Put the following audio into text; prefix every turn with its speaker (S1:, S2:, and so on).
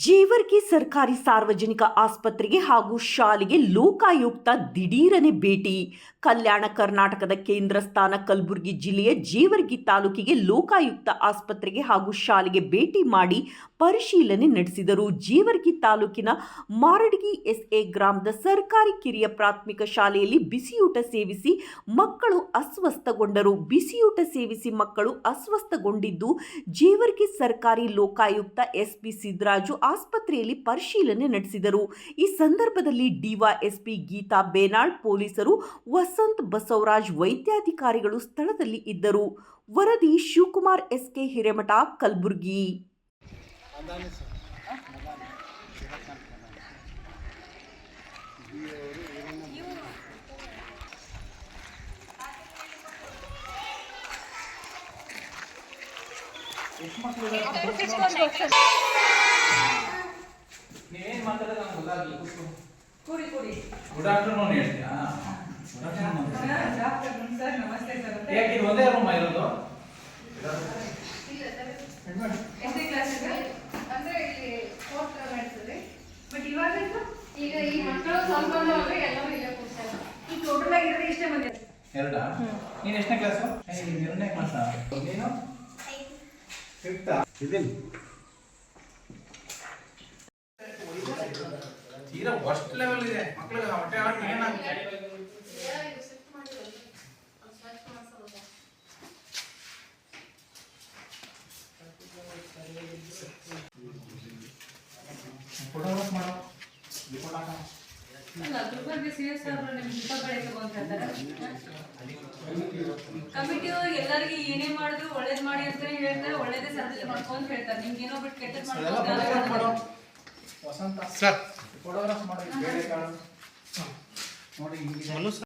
S1: ಜೇವರ್ಗಿ ಸರ್ಕಾರಿ ಸಾರ್ವಜನಿಕ ಆಸ್ಪತ್ರೆಗೆ ಹಾಗೂ ಶಾಲೆಗೆ ಲೋಕಾಯುಕ್ತ ದಿಢೀರನೆ ಭೇಟಿ. ಕಲ್ಯಾಣ ಕರ್ನಾಟಕದ ಕೇಂದ್ರ ಸ್ಥಾನ ಕಲಬುರಗಿ ಜಿಲ್ಲೆಯ ಜೇವರ್ಗಿ ತಾಲೂಕಿಗೆ ಲೋಕಾಯುಕ್ತ ಆಸ್ಪತ್ರೆಗೆ ಹಾಗೂ ಶಾಲೆಗೆ ಭೇಟಿ ಮಾಡಿ ಪರಿಶೀಲನೆ ನಡೆಸಿದರು. ಜೇವರ್ಗಿ ತಾಲೂಕಿನ ಮಾರಡಗಿ ಎಸ್ಎ ಗ್ರಾಮದ ಸರ್ಕಾರಿ ಕಿರಿಯ ಪ್ರಾಥಮಿಕ ಶಾಲೆಯಲ್ಲಿ ಬಿಸಿಯೂಟ ಸೇವಿಸಿ ಮಕ್ಕಳು ಅಸ್ವಸ್ಥಗೊಂಡರು. ಬಿಸಿಯೂಟ ಸೇವಿಸಿ ಮಕ್ಕಳು ಅಸ್ವಸ್ಥಗೊಂಡಿದ್ದು ಜೇವರ್ಗಿ ಸರ್ಕಾರಿ ಲೋಕಾಯುಕ್ತ ಎಸ್ಪಿ ಸಿದ್ದರಾಜು ಆಸ್ಪತ್ರೆಯಲ್ಲಿ ಪರಿಶೀಲನೆ ನಡೆಸಿದರು. ಈ ಸಂದರ್ಭದಲ್ಲಿ ಡಿವೈಎಸ್ಪಿ ಗೀತಾ ಬೇನಾಳ್, ಪೊಲೀಸರು ವಸಂತ್ ಬಸವರಾಜ್ ವೈದ್ಯಾಧಿಕಾರಿಗಳು ಸ್ಥಳದಲ್ಲಿ ಇದ್ದರು. ವರದಿ ಶಿವಕುಮಾರ್ ಎಸ್ಕೆ ಹಿರೇಮಠ, ಕಲಬುರಗಿ.
S2: ಎಷ್ಟು ಮಕ್ಕಳು
S3: ನೀವೇನ್ ಮಾತಾಡೋದು ನಮ್ಗೆ ಗೊತ್ತಾಗಲಿ ಕೂತ್ಕೊ.
S4: ಕೂಡಿ ಕೂಡಿ.
S3: ಗುಡ್ ಆಫ್ಟರ್ನೂನ್ ಹೇಳ್ತೀಯಾ ಗುಡ್ ಆಫ್ಟರ್ನೂನ್
S4: ಸರ್ ನಮಸ್ತೆ ಸರ್ ಅಂತ
S3: ಯಾಕೆ ಇದು ಒಂದೇ ರೂಮ್ ಇರೋದು?
S4: ಎಷ್ಟನೇ ಕ್ಲಾಸ್ ಇದೆ.
S5: ಅಂದ್ರೆ ಇಲ್ಲಿ ಫೋರ್ತ್ ನಡ್ತದೆ
S4: ಬಟ್ ಇವಾಗ ಇದು?
S5: ಈಗ ಈ ಮಕ್ಕಳು ಸ್ವಲ್ಪ ಅಂದ್ರೆ ಎಲ್ಲರೂ ಇಲ್ಲೇ ಕೂರ್ತಾರೆ.
S4: ಈ ಟೋಟಲ್ ಆಗಿರೋದು ಇಷ್ಟೇ ಮಂದಿ
S3: ಎರಡಾ? ನೀನ್ ಎಷ್ಟನೇ ಕ್ಲಾಸು ಎರಡನೇ ಕ್ಲಾಸ ನೀನು? ಫಿಫ್ತಾ
S2: ಇದೀನಿ
S3: ತೀರಾ ವರ್ಸ್ಟ್ ಲೆವೆಲ್ ಇದೆ. ಮಕ್ಕಳಿಗೆ ಹೊಟ್ಟೆ ಆಟ ಏನಾಗುತ್ತೆ
S4: ಕಮಿಟಿ ಎಲ್ಲರಿಗೆ ಏನೇ ಮಾಡಿದ್ರು ಒಳ್ಳೇದ್ ಮಾಡಿ ಅಂತ ಹೇಳ್ತಾರೆ ಒಳ್ಳೇದೇ ಸರ್ವಿಸ್ ಮಾಡ್ಕೊಂತ ಹೇಳ್ತಾರೆ. ನಿಮ್ಗೆ ಏನೋ ಬಿಟ್ಟು ಕೆಟ್ಟದ್ ಮಾಡ್ಕೊಂಡು
S3: ವಸಂತ
S2: ಸರ್.
S3: ಫೋಟೋಗ್ರಾಫ್ ಮಾಡಿ ಬೇರೆ ಕಾರಣ. ನೋಡಿ ಹಿಂಗಿದೆ.